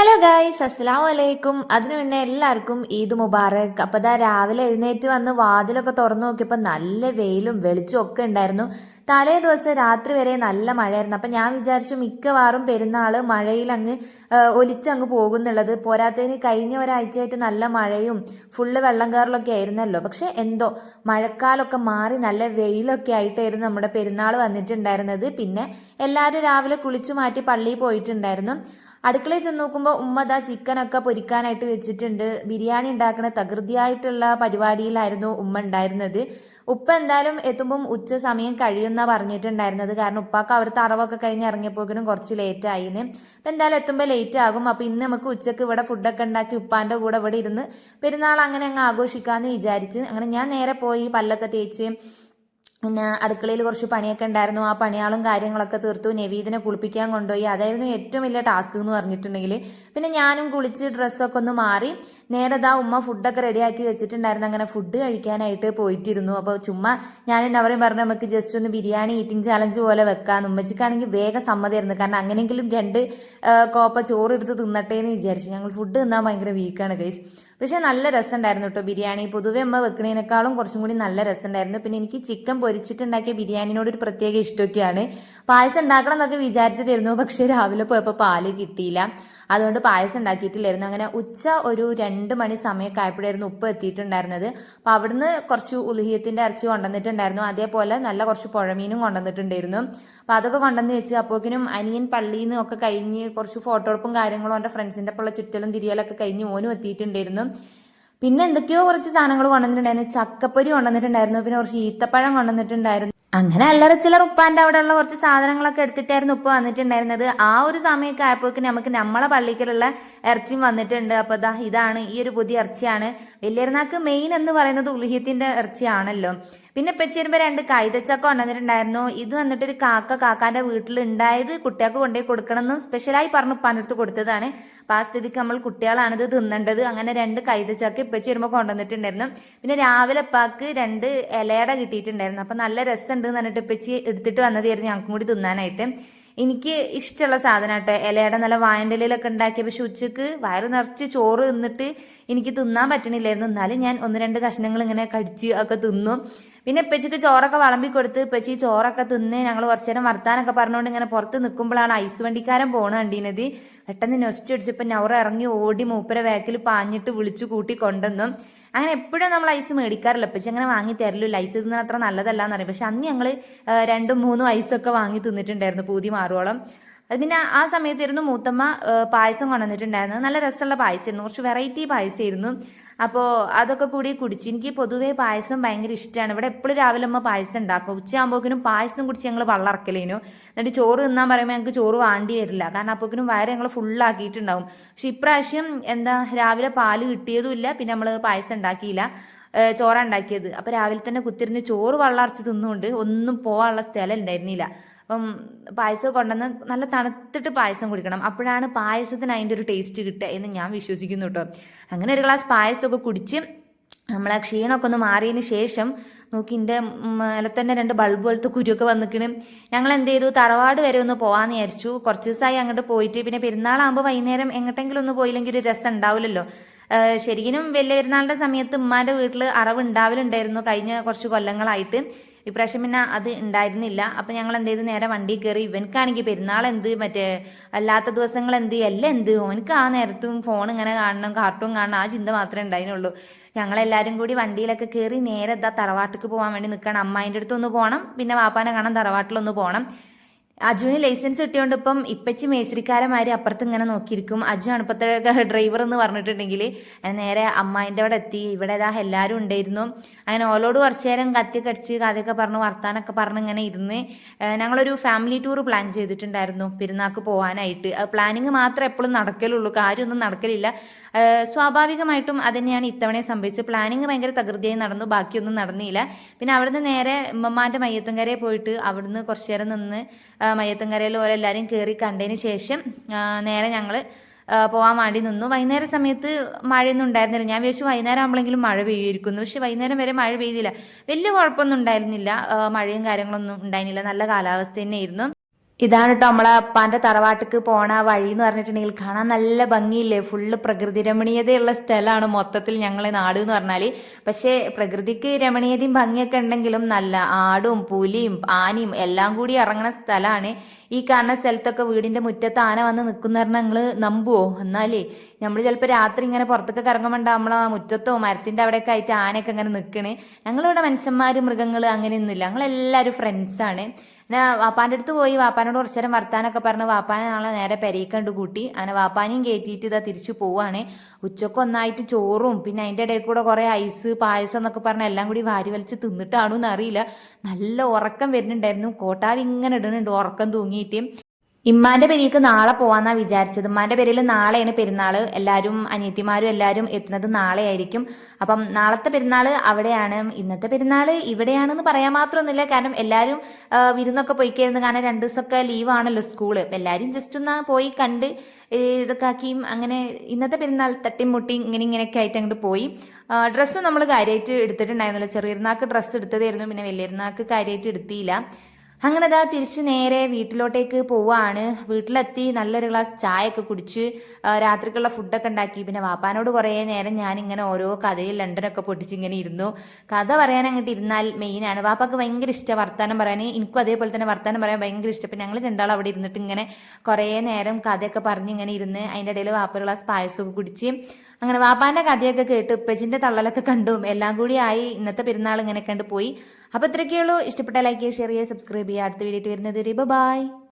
Hello guys അസ്സലാമു വലൈക്കും അതിനു മുന്നേ എല്ലാവർക്കും ഈദ് മുബാറക്. അപ്പോൾ ദാ രാവിലെ എഴുന്നേറ്റ് വന്ന് വാതിലൊക്കെ തുറന്നു നോക്കിയപ്പോൾ നല്ല വെയിലും വെളിച്ചവും ഒക്കെ ഉണ്ടായിരുന്നു. തലേ ദിവസം രാത്രി വരെ നല്ല മഴയായിരുന്നു. അപ്പം ഞാൻ വിചാരിച്ചു മിക്കവാറും പെരുന്നാൾ മഴയിൽ അങ്ങ് ഒലിച്ചങ്ങ് പോകുന്നുള്ളത്. പോരാത്തതിന് കഴിഞ്ഞ ഒരാഴ്ചയായിട്ട് നല്ല മഴയും ഫുള്ള് വെള്ളം കയറലൊക്കെ ആയിരുന്നല്ലോ. പക്ഷെ എന്തോ മഴക്കാലമൊക്കെ മാറി നല്ല വെയിലൊക്കെ ആയിട്ടായിരുന്നു നമ്മുടെ പെരുന്നാൾ വന്നിട്ടുണ്ടായിരുന്നത്. പിന്നെ എല്ലാവരും രാവിലെ കുളിച്ചു മാറ്റി പള്ളിയിൽ പോയിട്ടുണ്ടായിരുന്നു. അടുക്കളയിൽ ചെന്ന് നോക്കുമ്പോൾ ഉമ്മ ചിക്കനൊക്കെ പൊരിക്കാനായിട്ട് വെച്ചിട്ടുണ്ട്. ബിരിയാണി ഉണ്ടാക്കുന്ന തകൃതിയായിട്ടുള്ള പരിപാടിയിലായിരുന്നു ഉമ്മ ഉണ്ടായിരുന്നത്. ഉപ്പ എന്തായാലും എത്തുമ്പം ഉച്ച സമയം കഴിയുന്ന പറഞ്ഞിട്ടുണ്ടായിരുന്നത്. കാരണം ഉപ്പാക്ക് അവിടുത്തെ അറവൊക്കെ കഴിഞ്ഞ് ഇറങ്ങിയപ്പോഴും കുറച്ച് ലേറ്റ് ആയിന്ന് അപ്പം എന്തായാലും എത്തുമ്പോൾ ലേറ്റ് ആകും. അപ്പോൾ ഇന്ന് നമുക്ക് ഉച്ചയ്ക്ക് ഇവിടെ ഫുഡൊക്കെ ഉണ്ടാക്കി ഉപ്പാന്റെ കൂടെ ഇവിടെ ഇരുന്ന് പെരുന്നാൾ അങ്ങനെ അങ്ങ് ആഘോഷിക്കാമെന്ന് വിചാരിച്ച്. അങ്ങനെ ഞാൻ നേരെ പോയി പല്ലൊക്കെ തേച്ച് പിന്നെ അടുക്കളയിൽ കുറച്ച് പണിയൊക്കെ ഉണ്ടായിരുന്നു. ആ പണിയാളും കാര്യങ്ങളൊക്കെ തീർത്തു. നവീദിനെ കുളിപ്പിക്കാൻ കൊണ്ടുപോയി. അതായിരുന്നു ഏറ്റവും വലിയ ടാസ്ക് എന്ന് പറഞ്ഞിട്ടുണ്ടെങ്കിൽ. പിന്നെ ഞാനും കുളിച്ച് ഡ്രസ്സൊക്കെ ഒന്ന് മാറി നേരെ ദാ ഉമ്മ ഫുഡൊക്കെ റെഡിയാക്കി വെച്ചിട്ടുണ്ടായിരുന്നു. അങ്ങനെ ഫുഡ് കഴിക്കാനായിട്ട് പോയിട്ടിരുന്നു. അപ്പോൾ ചുമ്മാ ഞാൻ അവരെയും പറഞ്ഞു നമുക്ക് ജസ്റ്റ് ഒന്ന് ബിരിയാണി ഈറ്റിംഗ് ചാലഞ്ച് പോലെ വെക്കാം ഉമ്മച്ചിക്കാണെങ്കിൽ വേഗം സമ്മതമായിരുന്നു കാരണം അങ്ങനെയെങ്കിലും രണ്ട് കോപ്പ ചോറ് എടുത്ത് തിന്നട്ടെ എന്ന് വിചാരിച്ചു. ഞങ്ങൾ ഫുഡ് തിന്നാൻ ഭയങ്കര വീക്കാണ് ഗൈസ് പക്ഷേ നല്ല രസമുണ്ടായിരുന്നു കേട്ടോ ബിരിയാണി. പൊതുവെ അമ്മ വെക്കണേനേക്കാളും കുറച്ചും കൂടി നല്ല രസമുണ്ടായിരുന്നു. പിന്നെ എനിക്ക് ചിക്കൻ പൊരിച്ചിട്ടുണ്ടാക്കിയ ബിരിയാണിനോട് ഒരു പ്രത്യേക ഇഷ്ടമൊക്കെയാണ്. പായസം ഉണ്ടാക്കണം എന്നൊക്കെ വിചാരിച്ചതായിരുന്നു പക്ഷേ രാവിലെ പോയപ്പോൾ പാൽ കിട്ടിയില്ല. അതുകൊണ്ട് പായസം ഉണ്ടാക്കിയിട്ടില്ലായിരുന്നു. അങ്ങനെ ഉച്ച ഒരു രണ്ട് മണി സമയമൊക്കെ ആയപ്പോഴായിരുന്നു ഉപ്പ് എത്തിയിട്ടുണ്ടായിരുന്നത്. അപ്പോൾ അവിടുന്ന് കുറച്ച് ഉലുഹിയത്തിന്റെ ഇറച്ചി കൊണ്ടുവന്നിട്ടുണ്ടായിരുന്നു. അതേപോലെ നല്ല കുറച്ച് പുഴമീനും കൊണ്ടുവന്നിട്ടുണ്ടായിരുന്നു. അപ്പോൾ അതൊക്കെ കൊണ്ടുവന്ന് വെച്ച് അപ്പോക്കിനും അനിയൻ പള്ളിയിൽ നിന്ന് ഒക്കെ കഴിഞ്ഞ് കുറച്ച് ഫോട്ടോ എടുപ്പും കാര്യങ്ങളും എന്റെ ഫ്രണ്ട്സിന്റെ ഒപ്പമുള്ള ചുറ്റലും തിരിയലൊക്കെ കഴിഞ്ഞ് മോനും എത്തിയിട്ടുണ്ടായിരുന്നു. പിന്നെ എന്തൊക്കെയോ കുറച്ച് സാധനങ്ങൾ കൊണ്ടുവന്നിട്ടുണ്ടായിരുന്നു. ചക്കപ്പൊരി കൊണ്ടുവന്നിട്ടുണ്ടായിരുന്നു. പിന്നെ കുറച്ച് ഈത്തപ്പഴം കൊണ്ടുവന്നിട്ടുണ്ടായിരുന്നു. അങ്ങനെ അല്ലറ ചിലർ ഉപ്പാന്റെ ഉള്ള കുറച്ച് സാധനങ്ങളൊക്കെ എടുത്തിട്ടായിരുന്നു ഉപ്പ വന്നിട്ടുണ്ടായിരുന്നത്. ആ ഒരു സമയമൊക്കെ ആയപ്പോഴേക്കും നമുക്ക് നമ്മളെ പള്ളിക്കലുള്ള ഇറച്ചിയും വന്നിട്ടുണ്ട്. അപ്പോൾ ഇതാ ഇതാണ് ഈ ഒരു പുതിയ ഇറച്ചിയാണ്. വലിയരുന്നാക്ക് മെയിൻ എന്ന് പറയുന്നത് ഉലിഹ്യത്തിന്റെ ഇറച്ചിയാണല്ലോ. പിന്നെ പെച്ചിരുമ്പോ രണ്ട് കൈതച്ചക്ക കൊണ്ടുവന്നിട്ടുണ്ടായിരുന്നു. ഇത് വന്നിട്ട് ഒരു കാക്ക കാക്കാന്റെ വീട്ടിൽ ഉണ്ടായത് കുട്ടികൾക്ക് കൊണ്ടുപോയി കൊടുക്കണമെന്നും സ്പെഷ്യലായി പറഞ്ഞു ഉപ്പാന്റെ കൊടുത്തതാണ്. അപ്പൊ ആ സ്ഥിതിക്ക് നമ്മൾ കുട്ടികളാണ് ഇത് തിന്നേണ്ടത്. അങ്ങനെ രണ്ട് കൈതച്ചക്ക ഇപ്പച്ചി വരുമ്പോൾ കൊണ്ടുവന്നിട്ടുണ്ടായിരുന്നു. പിന്നെ രാവിലെ ഉപ്പാക്ക് രണ്ട് ഇലയട കിട്ടിയിട്ടുണ്ടായിരുന്നു. അപ്പൊ നല്ല രസമുണ്ട് എന്ന് പറഞ്ഞിട്ട് ഇപ്പച്ചി എടുത്തിട്ട് വന്നതായിരുന്നു ഞങ്ങൾക്കും കൂടി തിന്നാനായിട്ട്. എനിക്ക് ഇഷ്ടമുള്ള സാധനം കേട്ടോ ഇലയുടെ നല്ല വായന്റെലയിലൊക്കെ ഉണ്ടാക്കിയ പക്ഷെ ഉച്ചയ്ക്ക് വയറ് നിറച്ച് ചോറ് തിന്നിട്ട് എനിക്ക് തിന്നാൻ പറ്റണില്ലായിരുന്നു. എന്നാലും ഞാൻ ഒന്ന് രണ്ട് കഷ്ണങ്ങൾ ഇങ്ങനെ കടിച്ച് ഒക്കെ തിന്നു. പിന്നെ ഇപ്പച്ചിക്ക് ചോറൊക്കെ വളമ്പി കൊടുത്ത് ഇപ്പച്ചി ചോറൊക്കെ തിന്ന് ഞങ്ങൾ കുറച്ചു നേരം വർത്താനൊക്കെ പറഞ്ഞുകൊണ്ട് ഇങ്ങനെ പുറത്ത് നിൽക്കുമ്പോഴാണ് ഐസ് വണ്ടിക്കാരൻ പോണ കണ്ടീനത്. പെട്ടെന്ന് നൊസ്റ്റ് അടിച്ചപ്പോൾ നവറ ഇറങ്ങി ഓടി മൂപ്പര വേക്കിൽ പാഞ്ഞിട്ട് വിളിച്ചു കൂട്ടി കൊണ്ടുവന്നു. അങ്ങനെ എപ്പോഴും നമ്മൾ ഐസ് മേടിക്കാറില്ല. പക്ഷെ അങ്ങനെ വാങ്ങി തരലില്ല ഐസ് തിന്നാൻ അത്ര നല്ലതല്ല എന്ന് പറയും. പക്ഷെ അന്ന് ഞങ്ങൾ രണ്ടും മൂന്നും ഐസൊക്കെ വാങ്ങി തിന്നിട്ടുണ്ടായിരുന്നു പൂതി മാറുവോളം. അത് പിന്നെ ആ സമയത്തായിരുന്നു മൂത്തമ്മ പായസം കൊണ്ടുവന്നിട്ടുണ്ടായിരുന്നത്. നല്ല രസമുള്ള പായസമായിരുന്നു. കുറച്ച് വെറൈറ്റി പായസമായിരുന്നു. അപ്പോൾ അതൊക്കെ കൂടി കുടിച്ച്. എനിക്ക് പൊതുവേ പായസം ഭയങ്കര ഇഷ്ടമാണ് ഇവിടെ എപ്പോഴും രാവിലെ അമ്മ പായസം ഉണ്ടാക്കും. ഉച്ചയാകുമ്പോഴേക്കും പായസം കുടിച്ച് ഞങ്ങൾ വള്ളറക്കലേനു. എന്നിട്ട് ചോറ് തിന്നാൻ പറയുമ്പോൾ ഞങ്ങൾക്ക് ചോറ് വാണ്ടി വരില്ല. കാരണം അപ്പോഴേക്കും വയറ് ഞങ്ങൾ ഫുള്ളാക്കിയിട്ടുണ്ടാവും. പക്ഷെ ഇപ്രാവശ്യം എന്താ രാവിലെ പാൽ കിട്ടിയതുമില്ല. പിന്നെ നമ്മൾ പായസം ഉണ്ടാക്കിയില്ല. ചോറ ഉണ്ടാക്കിയത്. അപ്പോൾ രാവിലെ തന്നെ കുത്തിരുന്ന് ചോറ് വള്ളറച്ച് തിന്നുകൊണ്ട് ഒന്നും പോകാനുള്ള സ്ഥലം ഉണ്ടായിരുന്നില്ല. അപ്പം പായസം കൊണ്ടുവന്ന് നല്ല തണുത്തിട്ട് പായസം കുടിക്കണം. അപ്പോഴാണ് പായസത്തിന് അതിന്റെ ഒരു ടേസ്റ്റ് കിട്ടുക എന്ന് ഞാൻ വിശ്വസിക്കുന്നു കേട്ടോ. അങ്ങനെ ഒരു ഗ്ലാസ് പായസമൊക്കെ കുടിച്ച് നമ്മളെ ക്ഷീണമൊക്കെ ഒന്ന് മാറിയതിന് ശേഷം നോക്കി എന്റെ തന്നെ രണ്ട് ബൾബ് പോലത്തെ കുരുവൊക്കെ വന്നിക്കണ്. ഞങ്ങൾ എന്ത് ചെയ്തു? തറവാട് വരെ ഒന്ന് പോകാമെന്ന് വിചാരിച്ചു. കുറച്ച് ദിവസമായി അങ്ങോട്ട് പോയിട്ട് പിന്നെ പെരുന്നാളാകുമ്പോൾ വൈകുന്നേരം എങ്ങോട്ടെങ്കിലും ഒന്ന് പോയില്ലെങ്കിൽ ഒരു രസം ഉണ്ടാവില്ലല്ലോ. ശരിക്കും വലിയ പെരുന്നാളിന്റെ സമയത്ത് ഉമ്മാന്റെ വീട്ടിൽ അറവ് ഉണ്ടാവലുണ്ടായിരുന്നു കഴിഞ്ഞ കുറച്ച് കൊല്ലങ്ങളായിട്ട്. ഇപ്രാവശ്യം പിന്നെ അത് ഉണ്ടായിരുന്നില്ല. അപ്പം ഞങ്ങൾ എന്ത് ചെയ്തു? നേരെ വണ്ടി കയറി. ഇവനക്കാണെങ്കിൽ പെരുന്നാൾ എന്ത്? മറ്റേ അല്ലാത്ത ദിവസങ്ങൾ എന്ത്? എല്ലാം എന്ത്? ഓനക്ക് ആ നേരത്തും ഫോൺ ഇങ്ങനെ കാണണം കാർട്ടൂൺ കാണണം. ആ ചിന്ത മാത്രമേ ഉണ്ടായിരുന്നുള്ളൂ. ഞങ്ങളെല്ലാവരും കൂടി വണ്ടിയിലൊക്കെ കയറി നേരെ എന്താ തറവാട്ടിക്ക് പോകാൻ വേണ്ടി നിൽക്കണം അമ്മായിന്റെ അടുത്തൊന്ന് പോകണം പിന്നെ വാപ്പാനെ കാണാൻ തറവാട്ടിലൊന്ന് പോകണം അജുവിന് ലൈസൻസ് കിട്ടിയോണ്ട് ഇപ്പം ഇപ്പച്ചി മേസ്രിക്കാരന്മാര് അപ്പുറത്ത് ഇങ്ങനെ നോക്കിയിരിക്കും. അജു ആണ് ഇപ്പോഴത്തെ ഡ്രൈവർ എന്ന് പറഞ്ഞിട്ടുണ്ടെങ്കിൽ നേരെ അമ്മായിന്റെ അവിടെ എത്തി. ഇവിടെ ഇതാ എല്ലാവരും ഉണ്ടായിരുന്നു. അങ്ങനെ ഓലോട് കുറച്ചു നേരം കത്തി കടിച്ച് കഥയൊക്കെ പറഞ്ഞ് വർത്താനൊക്കെ പറഞ്ഞ് ഇങ്ങനെ ഇരുന്ന് ഞങ്ങളൊരു ഫാമിലി ടൂർ പ്ലാൻ ചെയ്തിട്ടുണ്ടായിരുന്നു പെരുന്നാൾക്ക് പോകാനായിട്ട് പ്ലാനിങ് മാത്രമേ എപ്പോഴും നടക്കലുള്ളൂ. കാര്യമൊന്നും നടക്കലില്ല. സ്വാഭാവികമായിട്ടും അതന്നെയാണ് ഇത്തവണ സംഭവിച്ചത്. പ്ലാനിങ് ഭയങ്കര തകൃതിയായി നടന്നു. ബാക്കിയൊന്നും നടന്നില്ല. പിന്നെ അവിടുന്ന് നേരെ ഉമ്മമാന്റെ മയ്യത്തുംകരയെ പോയിട്ട് അവിടുന്ന് കുറച്ചു നേരം നിന്ന് മയ്യത്തുംകരയിൽ ഓരെല്ലാവരും കയറി കണ്ടതിന് ശേഷം നേരെ ഞങ്ങൾ പോകാൻ വേണ്ടി നിന്നു. വൈകുന്നേര സമയത്ത് മഴയൊന്നും ഉണ്ടായിരുന്നില്ല. ഞാൻ വിചാരിച്ചു വൈകുന്നേരം ആകുമ്പോഴെങ്കിലും മഴ പെയ്യുമായിരിക്കുന്നു പക്ഷെ വൈകുന്നേരം വരെ മഴ പെയ്തില്ല. വലിയ കുഴപ്പമൊന്നും ഉണ്ടായിരുന്നില്ല. മഴയും കാര്യങ്ങളൊന്നും ഉണ്ടായിരുന്നില്ല. നല്ല കാലാവസ്ഥ തന്നെയായിരുന്നു. ഇതാണ് കേട്ടോ നമ്മളെ അപ്പാന്റെ തറവാട്ടിക്ക് പോണ വഴി എന്ന് പറഞ്ഞിട്ടുണ്ടെങ്കിൽ കാണാൻ നല്ല ഭംഗിയില്ലേ? ഫുള്ള് പ്രകൃതി രമണീയതയുള്ള സ്ഥലമാണ് മൊത്തത്തിൽ ഞങ്ങളെ നാട് എന്ന് പറഞ്ഞാൽ പക്ഷേ പ്രകൃതിക്ക് രമണീയതയും ഭംഗിയൊക്കെ ഉണ്ടെങ്കിലും നല്ല ആടും പുലിയും ആനയും എല്ലാം കൂടി ഇറങ്ങുന്ന സ്ഥലമാണ് ഈ കാണുന്ന സ്ഥലത്തൊക്കെ വീടിന്റെ മുറ്റത്ത് ആന വന്ന് നിൽക്കുന്ന പറഞ്ഞാൽ നിങ്ങൾ നമ്പുവോ? എന്നാലേ നമ്മൾ ചിലപ്പോൾ രാത്രി ഇങ്ങനെ പുറത്തൊക്കെ കറങ്ങുമ്പോൾ നമ്മൾ ആ മുറ്റത്തോ മരത്തിന്റെ അവിടെയൊക്കെ ആയിട്ട് ആനയൊക്കെ അങ്ങനെ നിൽക്കണേ ഞങ്ങളിവിടെ മനുഷ്യന്മാർ മൃഗങ്ങൾ അങ്ങനെയൊന്നുമില്ല. ഞങ്ങളെല്ലാവരും ഫ്രണ്ട്സാണ്. പിന്നെ വാപ്പാന്റെ അടുത്ത് പോയി വാപ്പാനോട് കുറച്ചു നേരം വർത്താനൊക്കെ പറഞ്ഞ് വാപ്പാനെ നാളെ നേരെ പെരയിക്കണ്ട് കൂട്ടി. അങ്ങനെ വാപ്പാനെയും കയറ്റിയിട്ട് ഇതാ തിരിച്ചു പോവാണ്. ഉച്ചയ്ക്ക് ഒന്നായിട്ട് ചോറും പിന്നെ അതിന്റെ ഇടയിൽ കൂടെ കുറേ ഐസ് പായസം എന്നൊക്കെ പറഞ്ഞ് എല്ലാം കൂടി വാരി വലിച്ച് തിന്നിട്ടാണോ എന്നറിയില്ല നല്ല ഉറക്കം വരുന്നുണ്ടായിരുന്നു. കോട്ടാവ് ഇങ്ങനെ ഇടുന്നുണ്ട് ഉറക്കം തൂങ്ങിയിട്ട് ഇമ്മാന്റെ പെരിക്ക് നാളെ പോവാന്നാ വിചാരിച്ചത്. ഇമ്മാന്റെ പേരിൽ നാളെയാണ് പെരുന്നാൾ. എല്ലാവരും അനിയത്തിമാരും എല്ലാവരും എത്തുന്നത് നാളെ ആയിരിക്കും അപ്പം നാളത്തെ പെരുന്നാൾ അവിടെയാണ്. ഇന്നത്തെ പെരുന്നാൾ ഇവിടെയാണെന്ന് പറയാൻ മാത്രമൊന്നുമില്ല. കാരണം എല്ലാവരും വിരുന്നൊക്കെ പോയിക്കായിരുന്നു കാരണം രണ്ട് ദിവസമൊക്കെ ലീവാണല്ലോ സ്കൂൾ അപ്പം എല്ലാവരും ജസ്റ്റ് ഒന്ന് പോയി കണ്ട് ഇതൊക്കെ ആക്കിയും അങ്ങനെ ഇന്നത്തെ പെരുന്നാൾ തട്ടിയും മുട്ടിയും ഇങ്ങനെ ഇങ്ങനെയൊക്കെ ആയിട്ട് അങ്ങോട്ട് പോയി. ഡ്രസ്സും നമ്മൾ കാര്യമായിട്ട് എടുത്തിട്ടുണ്ടായിരുന്നില്ല. ചെറിയൊരുന്നാൾക്ക് ഡ്രസ്സ് എടുത്തതായിരുന്നു. പിന്നെ വലിയ കാര്യമായിട്ട് എടുത്തില്ല അങ്ങനെ അതാ തിരിച്ചു നേരെ വീട്ടിലോട്ടേക്ക് പോവാണ്. വീട്ടിലെത്തി നല്ലൊരു ഗ്ലാസ് ചായയൊക്കെ കുടിച്ച് രാത്രിക്കുള്ള ഫുഡൊക്കെ ഉണ്ടാക്കി. പിന്നെ വാപ്പാനോട് കുറേ നേരം ഞാൻ ഇങ്ങനെ ഓരോ കഥയിൽ ലണ്ടനൊക്കെ പൊട്ടിച്ച് ഇങ്ങനെ ഇരുന്നു. കഥ പറയാൻ അങ്ങോട്ട് ഇരുന്നാൽ മെയിനാണ് വാപ്പാക്ക് ഭയങ്കര ഇഷ്ടം വർത്താനം പറയാൻ. എനിക്കും അതേപോലെ തന്നെ വർത്താനം പറയാൻ ഭയങ്കര ഇഷ്ടം. അപ്പം ഞങ്ങൾ രണ്ടാളും അവിടെ ഇരുന്നിട്ട് ഇങ്ങനെ കുറേ നേരം കഥയൊക്കെ പറഞ്ഞ് ഇങ്ങനെ ഇരുന്ന് അതിന്റെ ഇടയിൽ വാപ്പ ഒരു ഗ്ലാസ് പായസമൊക്കെ കുടിച്ച് അങ്ങനെ വാപ്പാന്റെ കഥയൊക്കെ കേട്ട് ഉപ്പച്ചിന്റെ തള്ളലൊക്കെ കണ്ടും എല്ലാം കൂടി ആയി ഇന്നത്തെ പെരുന്നാൾ ഇങ്ങനെ കണ്ട് പോയി. അപ്പോൾ ഇത്രയൊക്കെയുള്ളൂ. ഇഷ്ടപ്പെട്ട ലൈക്ക് ചെയ്യുക ഷെയർ ചെയ്യുക. സബ്സ്ക്രൈബ് ചെയ്യുക അടുത്ത വീഡിയോ വരുന്നത് വരെ ബൈ